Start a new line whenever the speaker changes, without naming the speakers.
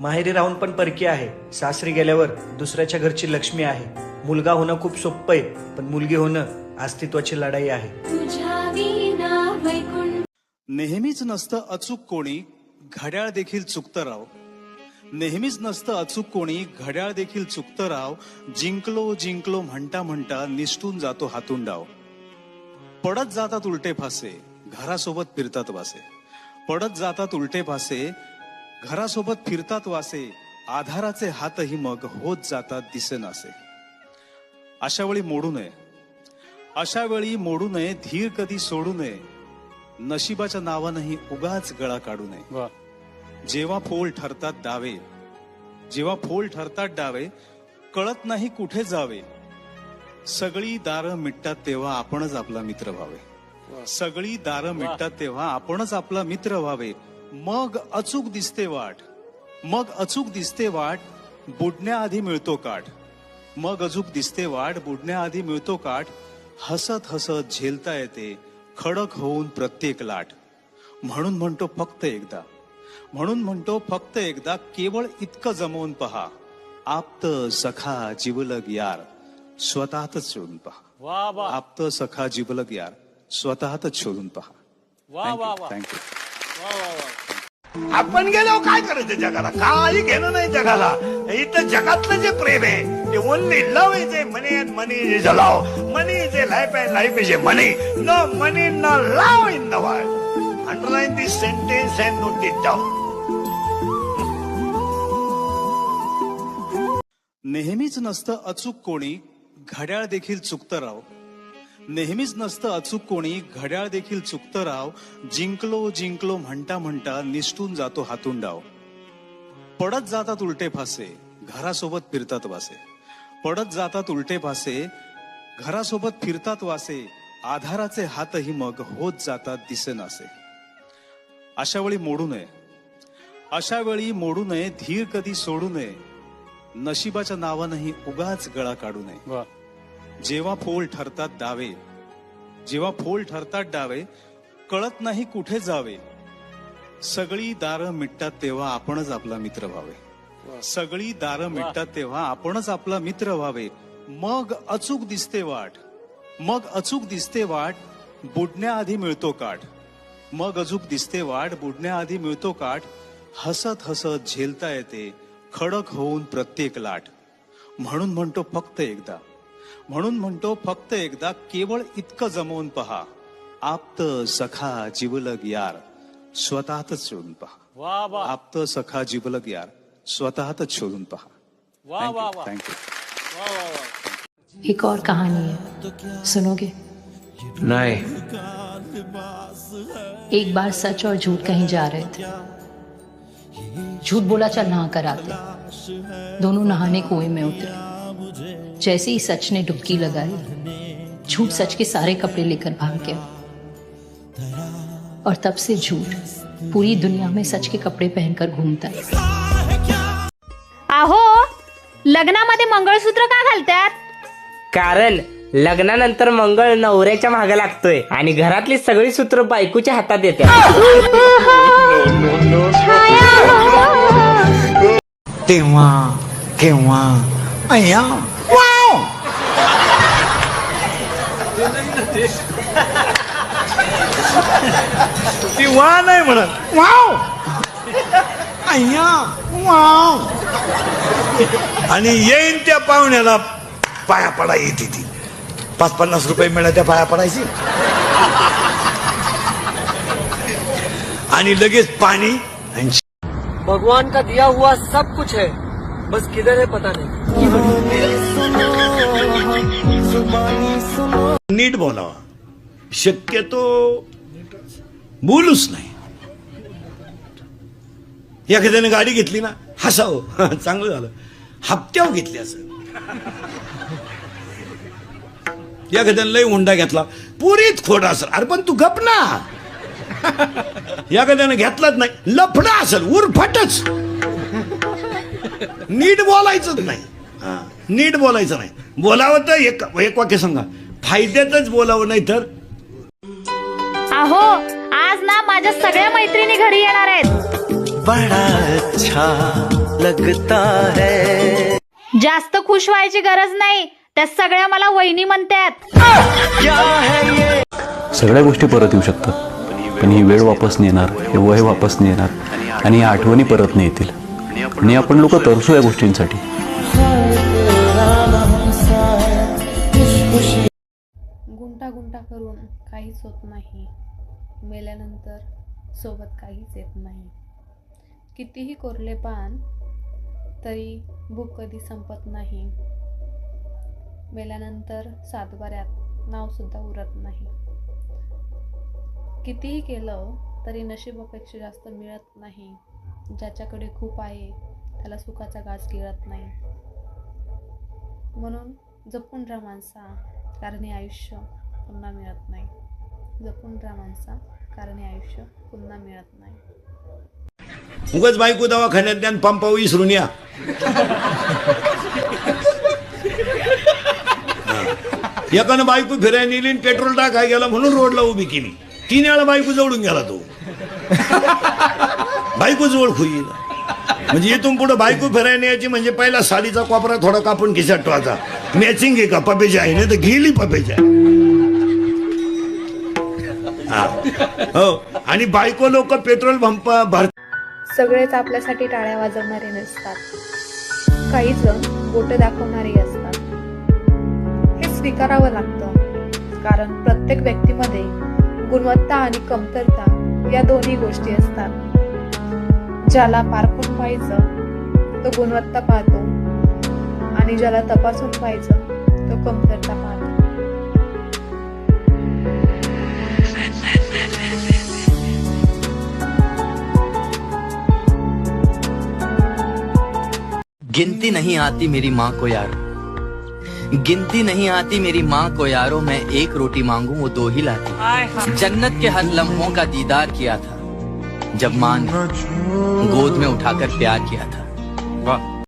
माहेरी राहून पण परकी आहे. सासरी गेल्यावर दुसऱ्याच्या घरची लक्ष्मी आहे. मुलगा होणं खूप सोपं आहे पण मुलगी होणं अस्तित्वाची लढाई आहे.
नेहमीच नसतं अचूक कोणी घड्याळ देखील चुकतं राव. नेहमीच नसतं अचूक कोणी घड्याळ देखील चुकतं राव. जिंकलो जिंकलो म्हणता म्हणता निष्ठून जातो हातून डाव. पडत जातात उलटे फासे घरासोबत फिरतात वासे. पडत जातात उलटे फासे घरासोबत फिरतात वासे आधाराचे हातही मग होत जातात दिसेनासे. अशा वेळी मोडू नये. अशा वेळी मोडू नये धीर कधी सोडू नये. नशिबाच्या नावानंही उगाच गळा काढू नये. जेव्हा फोल ठरतात डावे जेव्हा फोल ठरतात डावे कळत नाही कुठे जावे. सगळी दारं मिटतात तेव्हा आपणच आपला मित्र व्हावे. सगळी दारं मिटतात तेव्हा आपणच आपला मित्र व्हावे. मग अचूक दिसते वाट. मग अचूक दिसते वाट बुडण्याआधी मिळतो काठ. मग अचूक दिसते वाट बुडण्याआधी मिळतो काठ. हसत हसत झेलता येते खडक होऊन प्रत्येक लाट. म्हणून म्हणतो फक्त एकदा. म्हणून म्हणतो फक्त एकदा केवळ इतकं जमवून पहा. आप्त सखा जिवलग यार स्वतःतच शोधून पहा. आप्त सखा जिवलग यार स्वतःतच शोधून पहा. थँक्यू
आपण गेल्यावर काय करायचं जगाला? काही घेणं नाही जगाला. इथं जगातलं जे प्रेम आहे ते only love is a money and money is a love money is a life and life is a money no money no love in the world underline this sentence and note it down
नेहमीच नसतं अचूक कोणी घड्याळ देखील चुकतं राव नेहमीच नसतं अचूक कोणी घड्याळ देखील चुकतं राव. जिंकलो जिंकलो म्हणता म्हणता निष्ठून जातो हातून डाव. पडत जातात उलटे फासे घरासोबत फिरतात वासे. पडत जातात उलटे फासे घरासोबत फिरतात वासे. आधाराचे हातही मग होत जातात दिसेनासे. अशा वेळी मोडू नये. अशा वेळी मोडू नये धीर कधी सोडू नये. नशिबाच्या नावानंही उगाच गळा काढू नये. जेव्हा फोल ठरतात डावे जेव्हा फोल ठरतात डावे कळत नाही कुठे जावे. सगळी दारं मिटतात तेव्हा आपणच आपला मित्र व्हावे. सगळी दारं मिटतात तेव्हा आपणच आपला मित्र व्हावे. मग अचूक दिसते वाट. मग अचूक दिसते वाट बुडण्याआधी मिळतो काठ. मग अचूक दिसते वाट बुडण्याआधी मिळतो काठ. हसत हसत झेलता येते खडक होऊन प्रत्येक लाट. म्हणून म्हणतो फक्त एकदा. म्हणून म्हणतो फक्त एकदा केवळ इतकं जमवून पहा. आप्त सखा जिवलग यार स्वतःतच शोधून पहा. आप्त सखा जिवलग यार स्वतःतच शोधून पहा. थँक्यू
एक और कहानी है। सुनोगे?
नहीं।
एक बार सच और झूठ कहीं जा रहे थे। झूठ बोला चल नहा कर आते दोनों नहाने कुएँ में उतरे। जैसे ही सच ने डुबकी लगाई झूठ सच के सारे कपड़े लेकर भाग गया। और तब से झूठ पूरी दुनिया में सच के कपड़े पहनकर घूमता है।
अहो लग्नामध्ये मंगळसूत्र का घालतात?
कारण लग्नानंतर मंगळ नवऱ्याच्या मागे लागतोय आणि घरातली सगळी सूत्र बायकोच्या हातात येतात
तेव्हा केव्हा अय्या वाव
ती वा नाही म्हणत
वाव अय्या वाव
आणि येईन त्या पाहुण्याला पाया पडा येते ती पाच पन्नास रुपये मिळाले त्या पाया पडायची आणि लगेच पाणी आणि
भगवान का दिया हुआ सब कुछ है। बस किधर है पता नहीं।
नीट बोलावा शक्यतो बोलूच नाही. एखाद्याने गाडी घेतली ना हसावं. चांगलं झालं. हप्त्यावर घेतली असं. एखाद्याने लय हुंडा घेतला. पुरीत खोट असेल. अरे पण तू गप ना. एखाद्याने घेतलाच नाही. लफडा असेल. उरफटच. नीट बोलायचंच नाही. नीट बोलायचं नाही. बोलावं तर एक एक वाक्य सांगा. फायद्यातच बोलावं नाही तर?
अहो आज ना माझ्या सगळ्या मैत्रिणी घरी येणार आहेत.
बडा अच्छा
लगता है.
जास्त खुश व्हायची गरज नाही. त्या सगळ्या मला वहिनी म्हणतात
है
सगळ्या गोष्टी परत येऊ शकतात. पण ही वेळ वापस नाही येणार हे वय वापस नाही येणार आणि या आठवणी परत नाही येतील. आणि आपण लोक तरसू या गोष्टींसाठी.
करून काहीच होत नाही. मेल्यानंतर सोबत काहीच येत नाही. कितीही कोरले पान तरी भूक कधी संपत नाही. मेल्यानंतर सातबाऱ्यात नावसुद्धा उरत नाही. कितीही केलं तरी नशिबापेक्षा जास्त मिळत नाही. ज्याच्याकडे खूप आहे त्याला सुखाचा गाज गिळत नाही. म्हणून जपून राहा माणसा कारण हे आयुष्य पुन्हा मिळत नाही. जपून राहा माणसा कारण हे आयुष्य पुन्हा मिळत नाही.
उगाच बायको दवाखान्यात ज्ञान पंपा विसरून या. एकानं बायको फिरायला नेली पेट्रोल टाकाय गेला म्हणून रोडला उभी केली. तीन वेळा बायको जवळून गेला तो. बायको जवळ होईल म्हणजे इथून पुढे बायको फिरायला यायची म्हणजे पहिला साडीचा कोपरा थोडा कापून खिशात ठेवायचा. मॅचिंग आहे का? पपेची आहे. नाही तर गेली पपेची आहे. हो. आणि बायको लोक पेट्रोल पंप भर
सगळेच आपल्यासाठी टाळ्या वाजवणारे नसतात. काही जण बोट दाखवणारे असतात. हे स्वीकारावं लागतं. कारण प्रत्येक व्यक्तीमध्ये गुणवत्ता आणि कमतरता या दोन्ही गोष्टी असतात. ज्याला पारखून पाहायचं तो गुणवत्ता पाहतो. आणि ज्याला तपासून पाहायचं तो कमतरता पाहतो.
गिनती नहीं आती मेरी माँ को यारो। गिनती नहीं आती मेरी माँ को यारो मैं एक रोटी मांगू वो दो ही लाती। जन्नत के हर लम्हों का दीदार किया था जब माँ ने गोद में उठाकर प्यार किया था।